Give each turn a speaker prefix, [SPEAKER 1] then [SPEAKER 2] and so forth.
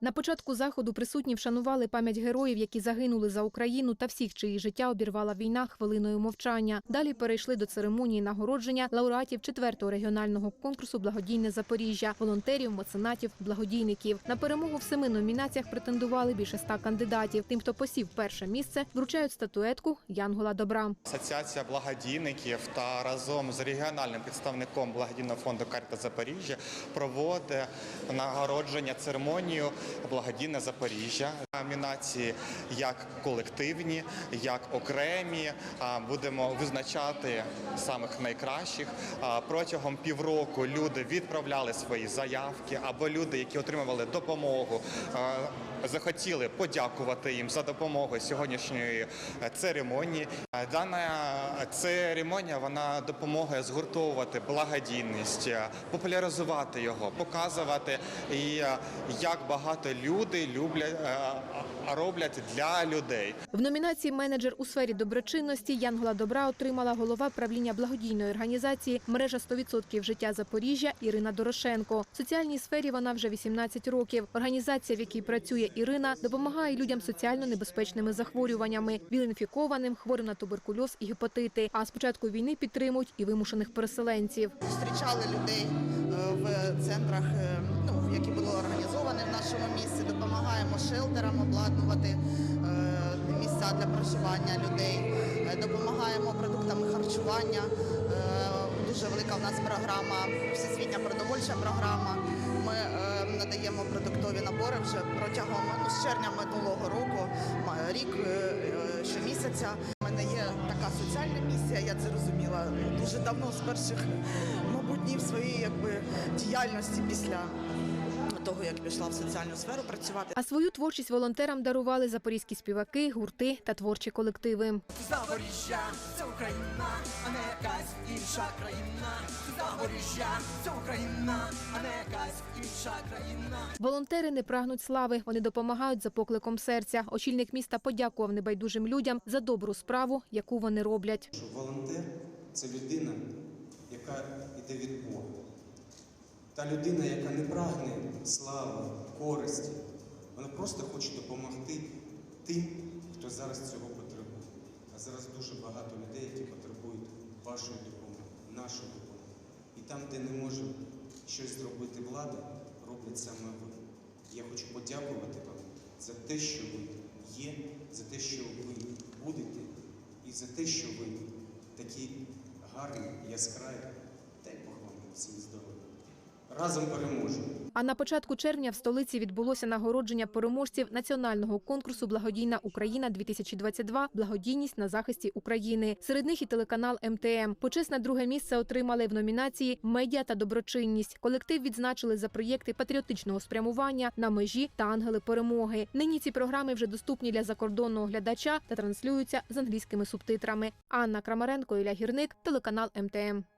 [SPEAKER 1] На початку заходу присутні вшанували пам'ять героїв, які загинули за Україну та всіх, чиї життя обірвала війна хвилиною мовчання. Далі перейшли до церемонії нагородження лауреатів четвертого регіонального конкурсу Благодійне Запоріжжя, волонтерів, меценатів, благодійників. На перемогу в семи номінаціях претендували більше ста кандидатів. Тим, хто посів перше місце, вручають статуетку Янгола Добра.
[SPEAKER 2] Асоціація благодійників та разом з регіональним представником благодійного фонду Карта Запоріжжя проводить нагородження церемонію Благодійне Запоріжжя. Номінації як колективні, як окремі. Будемо визначати самих найкращих. Протягом півроку люди відправляли свої заявки або люди, які отримували допомогу. Захотіли подякувати їм за допомогу сьогоднішньої е, церемонії. Е, Дана церемонія вона допомагає згуртовувати благодійність, е, популяризувати його, показувати і е, як багато люди люблять е, роблять для людей.
[SPEAKER 1] В номінації Менеджер у сфері доброчинності Янгола Добра отримала голова правління благодійної організації Мережа 100% життя Запоріжжя Ірина Дорошенко. В соціальній сфері вона вже 18 років. Організація, в якій працює Ірина, допомагає людям соціально небезпечними захворюваннями, віл-інфікованим, хворим на туберкульоз і гепатити. А з початку війни підтримують і вимушених переселенців.
[SPEAKER 3] зустрічали людей е, в центрах, е, ну, які були організовані в. Допомагаємо шелтерам обладнувати е, місця для проживання людей, е, допомагаємо продуктами харчування. Е, Дуже велика в нас програма, всесвітня продовольча програма. Ми надаємо продуктові набори вже протягом ну, з червня минулого року, рік щомісяця. У мене є така соціальна місія, я це розуміла дуже давно з перших, мабуть, якби діяльності після того, як пішла в соціальну сферу працювати.
[SPEAKER 1] А свою творчість волонтерам дарували запорізькі співаки, гурти та творчі колективи.
[SPEAKER 4] Запоріжжя, це Україна, а не якась інша країна. Запоріжжя, це Україна, а не якась інша країна.
[SPEAKER 1] Волонтери не прагнуть слави. Вони допомагають за покликом серця. Очільник міста подякував небайдужим людям за добру справу, яку вони роблять.
[SPEAKER 5] що волонтер це людина, яка йде від Бога. Та людина, яка не прагне слави, користі, вона просто хоче допомогти тим, хто зараз цього потребує. А зараз дуже багато людей, які потребують вашої допомоги, нашої допомоги. І там, де не може щось зробити влада, роблять саме ви. Я хочу подякувати вам за те, що ви є, за те, що ви будете, і за те, що ви такі гарні, яскраві. Дай Бог вам всім здоров'я. Разом переможемо.
[SPEAKER 1] А на початку червня в столиці відбулося нагородження переможців національного конкурсу Благодійна Україна 2022 Благодійність на захисті України. Серед них і телеканал МТМ. Почесне друге місце отримали в номінації Медіа та доброчинність. Колектив відзначили за проєкти патріотичного спрямування на межі та ангели перемоги. Нині ці програми вже доступні для закордонного глядача та транслюються з англійськими субтитрами. Анна Крамаренко, Ілля Гірник, телеканал МТМ.